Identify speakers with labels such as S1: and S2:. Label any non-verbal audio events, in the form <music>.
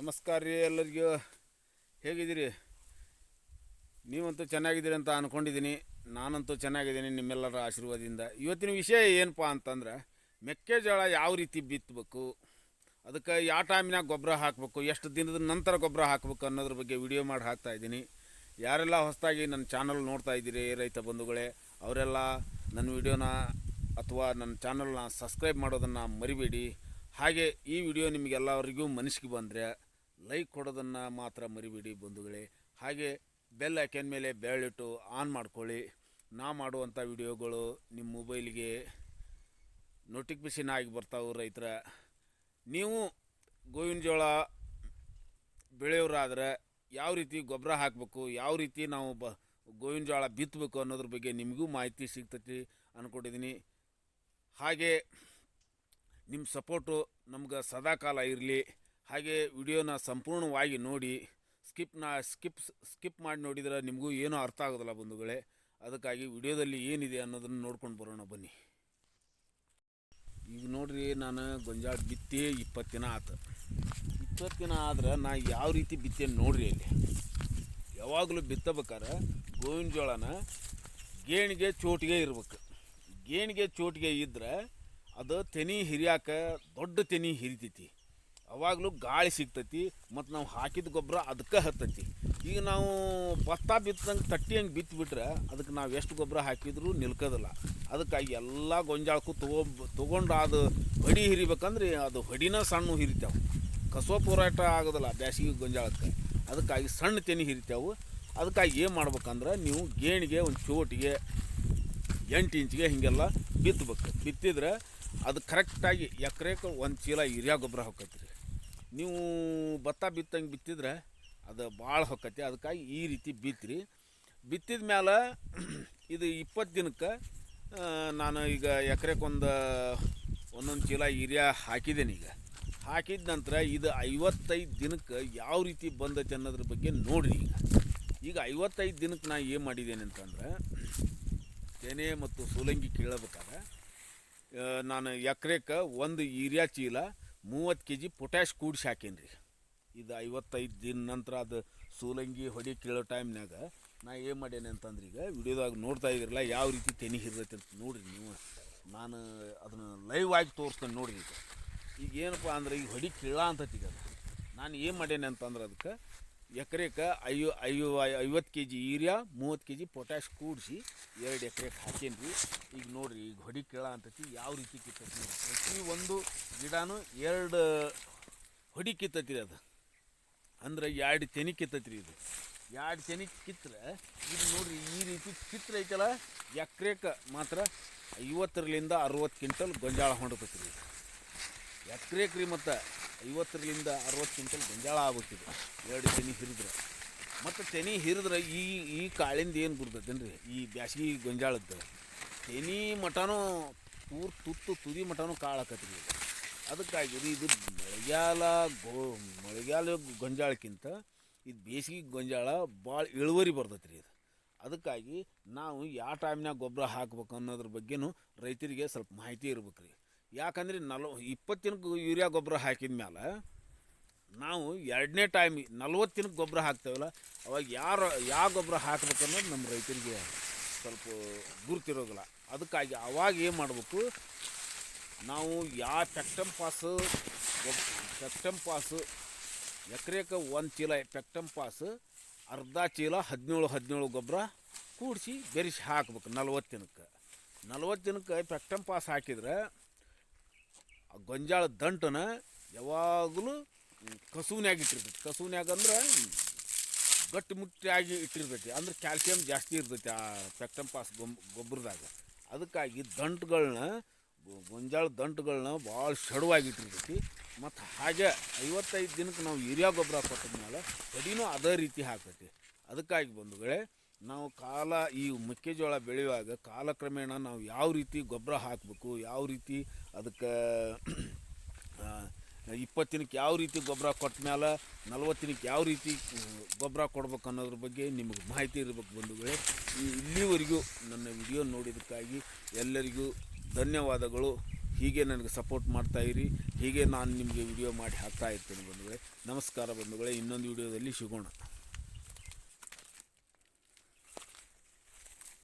S1: ನಮಸ್ಕಾರ ರೀ ಎಲ್ಲರಿಗೂ. ಹೇಗಿದ್ದೀರಿ? ನೀವಂತೂ ಚೆನ್ನಾಗಿದ್ದೀರಿ ಅಂತ ಅಂದ್ಕೊಂಡಿದ್ದೀನಿ ನಾನಂತೂ ಚೆನ್ನಾಗಿದ್ದೀನಿ ನಿಮ್ಮೆಲ್ಲರ ಆಶೀರ್ವಾದದಿಂದ. ಇವತ್ತಿನ ವಿಷಯ ಏನಪ್ಪ ಅಂತಂದ್ರೆ, ಮೆಕ್ಕೆಜೋಳ ಯಾವ ರೀತಿ ಬಿತ್ತಬೇಕು ಅದಕ್ಕೆ ಯಾವ ಟೈಮಿನಾಗ ಗೊಬ್ಬರ ಹಾಕಬೇಕು, ಎಷ್ಟು ದಿನದ ನಂತರ ಗೊಬ್ಬರ ಹಾಕಬೇಕು ಅನ್ನೋದ್ರ ಬಗ್ಗೆ ವಿಡಿಯೋ ಮಾಡಿ ಹಾಕ್ತಾ ಇದ್ದೀನಿ. ಯಾರೆಲ್ಲ ಹೊಸದಾಗಿ ನನ್ನ ಚಾನಲ್ ನೋಡ್ತಾ ಇದ್ದೀರಿ ರೈತ ಬಂಧುಗಳೇ, ಅವರೆಲ್ಲ ನನ್ನ ವಿಡಿಯೋನ ಅಥವಾ ನನ್ನ ಚಾನಲ್ನ ಸಬ್ಸ್ಕ್ರೈಬ್ ಮಾಡೋದನ್ನು ಮರಿಬೇಡಿ. ಹಾಗೆ ಈ ವಿಡಿಯೋ ನಿಮಗೆಲ್ಲರಿಗೂ ಮನಸ್ಸಿಗೆ ಬಂದರೆ ಲೈಕ್ ಕೊಡೋದನ್ನು ಮಾತ್ರ ಮರಿಬೇಡಿ ಬಂಧುಗಳೇ. ಹಾಗೆ ಬೆಲ್ ಐಕನ್ ಮೇಲೆ ಬೆರಳಿಟ್ಟು ಆನ್ ಮಾಡ್ಕೊಳ್ಳಿ. ನಾ ಮಾಡುವಂಥ ವಿಡಿಯೋಗಳು ನಿಮ್ಮ ಮೊಬೈಲಿಗೆ ನೋಟಿಫಿಕೇಷನ್ ಆಗಿ ಬರ್ತಾವೆ ರೈತರ. ನೀವು ಗೋವಿನ ಜೋಳ ಬೆಳೆಯೋರಾದ್ರೆ ಯಾವ ರೀತಿ ಗೊಬ್ಬರ ಹಾಕಬೇಕು, ಯಾವ ರೀತಿ ನಾವು ಬ ಗೋವಿನ ಜೋಳ ಬಿತ್ತಬೇಕು ಅನ್ನೋದ್ರ ಬಗ್ಗೆ ನಿಮಗೂ ಮಾಹಿತಿ ಸಿಗ್ತೈತಿ ಅಂದ್ಕೊಂಡಿದ್ದೀನಿ ಹಾಗೆ ನಿಮ್ಮ ಸಪೋರ್ಟು ನಮ್ಗೆ ಸದಾಕಾಲ ಇರಲಿ. ಹಾಗೆ ವಿಡಿಯೋನ ಸಂಪೂರ್ಣವಾಗಿ ನೋಡಿ, ಸ್ಕಿಪ್ನ ಸ್ಕಿಪ್ ಸ್ಕಿಪ್ ಮಾಡಿ ನೋಡಿದ್ರೆ ನಿಮಗೂ ಏನೂ ಅರ್ಥ ಆಗೋದಿಲ್ಲ ಬಂಧುಗಳೇ. ಅದಕ್ಕಾಗಿ ವಿಡಿಯೋದಲ್ಲಿ ಏನಿದೆ ಅನ್ನೋದನ್ನು ನೋಡ್ಕೊಂಡು ಬರೋಣ ಬನ್ನಿ. ಈಗ ನೋಡ್ರಿ ನಾನು ಗೊಂಜಾಳ ಬಿತ್ತಿ ಇಪ್ಪತ್ತು ದಿನ ಆತು. ಇಪ್ಪತ್ತು ದಿನ ಆದ್ರೆ ನಾ ಯಾವ ರೀತಿ ಬಿತ್ತೇನೆ ನೋಡ್ರಿ ಅಲ್ಲಿ. ಯಾವಾಗಲೂ ಬಿತ್ತಬೇಕಾದ್ರೆ ಗೋವಿನ ಜೋಳನ ಗೇಣಿಗೆ ಚೋಟಿಗೆ ಇರ್ಬೇಕು. ಗೇಣಿಗೆ ಚೋಟಿಗೆ ಇದ್ರೆ ಅದು ತೆನಿ ಹಿರಿಯಾಕ ದೊಡ್ಡ ತೆನಿ ಹಿರಿತೈತಿ. ಅವಾಗಲೂ ಗಾಳಿ ಸಿಗ್ತೈತಿ ಮತ್ತು ನಾವು ಹಾಕಿದ ಗೊಬ್ಬರ ಅದಕ್ಕೆ ಹತ್ತೈತಿ. ಈಗ ನಾವು ಭತ್ತ ಬಿತ್ತಂಗೆ ತಟ್ಟಿ ಹಂಗೆ ಬಿತ್ತುಬಿಟ್ರೆ ಅದಕ್ಕೆ ನಾವು ಎಷ್ಟು ಗೊಬ್ಬರ ಹಾಕಿದರೂ ನಿಲ್ಕೋದಿಲ್ಲ. ಅದಕ್ಕಾಗಿ ಎಲ್ಲ ಗೊಂಜಾಳಕ್ಕೂ ತಗೊಂಬ ತೊಗೊಂಡು ಅದು ಹೊಡಿ ಹಿರಿಬೇಕಂದ್ರೆ ಅದು ಹೊಡಿನ ಸಣ್ಣ ಹಿರಿತಾವೆ. ಕಸೋ ಹೋರಾಟ ಆಗೋದಿಲ್ಲ ಬ್ಯಾಸಿಗೆ ಗೊಂಜಾಳಕ್ಕೆ. ಅದಕ್ಕಾಗಿ ಸಣ್ಣ ತೆನಿ ಹಿರಿತಾವೆ. ಅದಕ್ಕಾಗಿ ಏನು ಮಾಡ್ಬೇಕಂದ್ರೆ ನೀವು ಗೇಣಿಗೆ ಒಂದು ಚೋಟಿಗೆ ಎಂಟು ಇಂಚಿಗೆ ಹೀಗೆಲ್ಲ ಬಿತ್ತಬೇಕು ಬಿತ್ತಿದ್ರೆ ಅದು ಕರೆಕ್ಟಾಗಿ ಎಕರೆಗೆ ಒಂದು ಚೀಲ ಯೂರಿಯಾ ಗೊಬ್ಬರ ಹೊಕ್ಕೈತಿ ರೀ ನೀವು ಭತ್ತ ಬಿತ್ತಂಗೆ ಬಿತ್ತಿದ್ರೆ ಅದು ಭಾಳ ಹೊಕ್ಕತಿ. ಅದಕ್ಕಾಗಿ ಈ ರೀತಿ ಬಿತ್ತಿರಿ ಬಿತ್ತಿದ ಮೇಲೆ <clears throat> ಇದು ಇಪ್ಪತ್ತು ದಿನಕ್ಕೆ ನಾನು ಈಗ ಎಕರೆಗೆ ಒಂದು ಒಂದೊಂದು ಚೀಲ ಯೂರಿಯಾ ಹಾಕಿದ್ದೇನೆ ಈಗ. ಹಾಕಿದ ನಂತರ ಇದು ಐವತ್ತೈದು ದಿನಕ್ಕೆ ಯಾವ ರೀತಿ ಬಂದೈತೆ ಅನ್ನೋದ್ರ ಬಗ್ಗೆ ನೋಡಿರಿ ಈಗ. ಈಗ ಐವತ್ತೈದು ದಿನಕ್ಕೆ ನಾನು ಏನು ಮಾಡಿದ್ದೇನೆ ಅಂತಂದ್ರೆ <clears throat> ತೆನೆ ಮತ್ತು ಸೋಲಂಗಿ ಕೀಳಬೇಕಾದ್ರೆ ನಾನು ಎಕರೆಕ್ಕೆ ಒಂದು ಯೂರಿಯಾ ಚೀಲ, ಮೂವತ್ತು ಕೆ ಜಿ ಪೊಟ್ಯಾಶ್ ಕೂಡಿಸಿ ಹಾಕೇನಿ ರೀ. ಇದು ಐವತ್ತೈದು ದಿನ ನಂತರ ಅದು ಸೂಲಂಗಿ ಹೊಡಿ ಕೀಳೋ ಟೈಮ್ನಾಗ ನಾ ಏನು ಮಾಡೇನೆ ಅಂತಂದ್ರೆ ಈಗ ವಿಡಿಯೋದಾಗ ನೋಡ್ತಾ ಇದ್ದೀರಲ್ಲ ಯಾವ ರೀತಿ ತೆನಿ ಹಿರಿದೈತೆ ಅಂತ ನೋಡ್ರಿ ನೀವು. ನಾನು ಅದನ್ನು ಲೈವ್ ಆಗಿ ತೋರಿಸ್ತೇನೆ ನೋಡಿರಿ ಈಗ. ಈಗ ಏನಪ್ಪ ಅಂದ್ರೆ ಈಗ ಹೊಡಿ ಕೀಳ ಅಂತ ಈಗ ನಾನು ಏನು ಮಾಡೇನೆ ಅಂತಂದ್ರೆ ಅದಕ್ಕೆ ಎಕರೆಗೆ ಐವ ಐವ ಐವತ್ತು ಕೆ ಜಿ ಯೂರಿಯಾ, ಮೂವತ್ತು ಕೆ ಜಿ ಪೊಟ್ಯಾಶ್ ಕೂಡಿಸಿ ಎರಡು ಎಕರೆಗೆ ಹಾಕೇನಿ ರೀ ಈಗ ನೋಡಿರಿ, ಈಗ ಹೊಡಿ ಕೇಳ ಅಂತತಿ, ಯಾವ ರೀತಿ ಕಿತ್ತೈತಿ ಪ್ರತಿ ಒಂದು ಗಿಡನೂ ಎರಡು ಹೊಡಿ ಕಿತ್ತತಿ ಅದು. ಅಂದ್ರೆ ಎರಡು ತೆನಿ ಕಿತ್ತತಿ ರೀ ಇದು. ಎರಡು ತೆನಿ ಕಿತ್ತರೆ ಇದು ನೋಡಿರಿ, ಈ ರೀತಿ ಕಿತ್ತರೆ ಐತಲ್ಲ ಎಕರೆಗೆ ಮಾತ್ರ ಐವತ್ತರಲಿಂದ ಅರುವತ್ತು ಕ್ವಿಂಟಲ್ ಗೊಂಜಾಳ ಹೊಂಡತೈತಿ ರೀ ರೀ ಮತ್ತು ಐವತ್ತರಲಿಂದ ಅರವತ್ತು ಕ್ವಿಂಟಲ್ ಗೊಂಜಾಳ ಆಗುತ್ತಿದೆ. ಎರಡು ತೆನಿ ಹಿರಿದ್ರೆ. ಮತ್ತು ತೆನಿ ಹಿರಿದ್ರೆ ಈ ಈ ಕಾಳಿಂದ ಏನು ಗುರ್ತೈತೇನ್ರಿ? ಈ ಬ್ಯಾಸ್ಗಿ ಗೊಂಜಾಳದ್ದು. ತೆನಿ ಮಠನೂ ಪೂರ್ ತುತ್ತು ತುದಿ ಮಠನೂ ಕಾಳಾಕತ್ರಿ ಅದಕ್ಕಾಗಿ ರೀ ಇದು ಮಳೆಗಾಲ ಗೋ, ಮಳೆಗಾಲ ಗೊಂಜಾಳಕ್ಕಿಂತ ಇದು ಬೇಸಿಗೆ ಗೊಂಜಾಳ ಭಾಳ ಇಳುವರಿ ಬರ್ತೈತೆ ರೀ ಇದು. ಅದಕ್ಕಾಗಿ ನಾವು ಯಾವ ಟೈಮ್ನಾಗ ಗೊಬ್ಬರ ಹಾಕ್ಬೇಕು ಅನ್ನೋದ್ರ ಬಗ್ಗೆನೂ ರೈತರಿಗೆ ಸ್ವಲ್ಪ ಮಾಹಿತಿ ಇರ್ಬೇಕು ರೀ ಯಾಕಂದ್ರೆ ನಲ್ವ ಇಪ್ಪತ್ತಿನಕ್ಕೆ ಯೂರಿಯಾ ಗೊಬ್ಬರ ಹಾಕಿದ ಮೇಲೆ ನಾವು ಎರಡನೇ ಟೈಮ್ ನಲ್ವತ್ತಿನಕ್ಕೆ ಗೊಬ್ಬರ ಹಾಕ್ತೇವಲ್ಲ, ಅವಾಗ ಯಾರು ಯಾವ ಗೊಬ್ಬರ ಹಾಕ್ಬೇಕು ಅನ್ನೋದು ನಮ್ಮ ರೈತರಿಗೆ ಸ್ವಲ್ಪ ಗುರುತಿರೋದಿಲ್ಲ. ಅದಕ್ಕಾಗಿ ಅವಾಗ ಏನು ಮಾಡಬೇಕು, ನಾವು ಯಾವ ಪೆಕ್ಟಮ್ ಪಾಸು ಪೆಕ್ಟಮ್ ಪಾಸು ಎಕರೆಗೆ ಒಂದು ಚೀಲ ಪೆಕ್ಟಮ್ ಪಾಸ್ ಅರ್ಧ ಚೀಲ ಹದಿನೇಳು ಹದಿನೇಳು ಗೊಬ್ಬರ ಕೂಡಿಸಿ ಬೆರೆಸಿ ಹಾಕ್ಬೇಕು ನಲ್ವತ್ತು ದಿನಕ್ಕೆ ದಿನಕ್ಕೆ ಪೆಕ್ಟಮ್ ಪಾಸ್ ಹಾಕಿದ್ರೆ ಆ ಗೊಂಜಾಳ ದಂಟನ ಯಾವಾಗಲೂ ಕಸೂನ್ಯಾಗ ಇಟ್ಟಿರ್ತೈತಿ. ಕಸೂನ್ಯಾಗ ಅಂದ್ರೆ ಗಟ್ಟಿಮುಟ್ಟಿಯಾಗಿ ಇಟ್ಟಿರ್ತೈತಿ. ಅಂದ್ರೆ ಕ್ಯಾಲ್ಸಿಯಂ ಜಾಸ್ತಿ ಇರ್ತೈತಿ ಆ ಪೆಕ್ಟಮ್ ಪಾಸ್ ಗೊಬ್ಬರದಾಗ. ಅದಕ್ಕಾಗಿ ದಂಟುಗಳನ್ನ ಗೊಂಜಾಳ ದಂಟುಗಳನ್ನ ಭಾಳ ಶಡುವಾಗಿ ಇಟ್ಟಿರ್ತೈತಿ. ಮತ್ತು ಹಾಗೆ ಐವತ್ತೈದು ದಿನಕ್ಕೆ ನಾವು ಯೂರಿಯಾ ಗೊಬ್ಬರ ಕೊಟ್ಟಿದ್ಮೇಲೆ ಕಡಿನೂ ಅದೇ ರೀತಿ ಹಾಕ್ತೈತಿ ಅದಕ್ಕಾಗಿ ಬಂಧುಗಳೇ ನಾವು ಕಾಲ ಈ ಮೆಕ್ಕೆಜೋಳ ಬೆಳೆಯುವಾಗ ಕಾಲಕ್ರಮೇಣ ನಾವು ಯಾವ ರೀತಿ ಗೊಬ್ಬರ ಹಾಕಬೇಕು, ಯಾವ ರೀತಿ ಅದಕ್ಕೆ ಇಪ್ಪತ್ತಿನಕ್ಕೆ ಯಾವ ರೀತಿ ಗೊಬ್ಬರ ಕೊಟ್ಟ ಮೇಲೆ ನಲ್ವತ್ತು ದಿನಕ್ಕೆ ಯಾವ ರೀತಿ ಗೊಬ್ಬರ ಕೊಡ್ಬೇಕು ಅನ್ನೋದ್ರ ಬಗ್ಗೆ ನಿಮಗೆ ಮಾಹಿತಿ ಇರಬೇಕು ಬಂಧುಗಳೇ. ಇಲ್ಲಿವರೆಗೂ ನನ್ನ ವಿಡಿಯೋ ನೋಡಿದ್ದಕ್ಕಾಗಿ ಎಲ್ಲರಿಗೂ ಧನ್ಯವಾದಗಳು. ಹೀಗೆ ನನಗೆ ಸಪೋರ್ಟ್ ಮಾಡ್ತಾಯಿರಿ ಹೀಗೆ ನಾನು ನಿಮಗೆ ವಿಡಿಯೋ ಮಾಡಿ ಹಾಕ್ತಾ ಇರ್ತೇನೆ ಬಂಧುಗಳೇ. ನಮಸ್ಕಾರ ಬಂಧುಗಳೇ. ಇನ್ನೊಂದು ವಿಡಿಯೋದಲ್ಲಿ ಸಿಗೋಣ.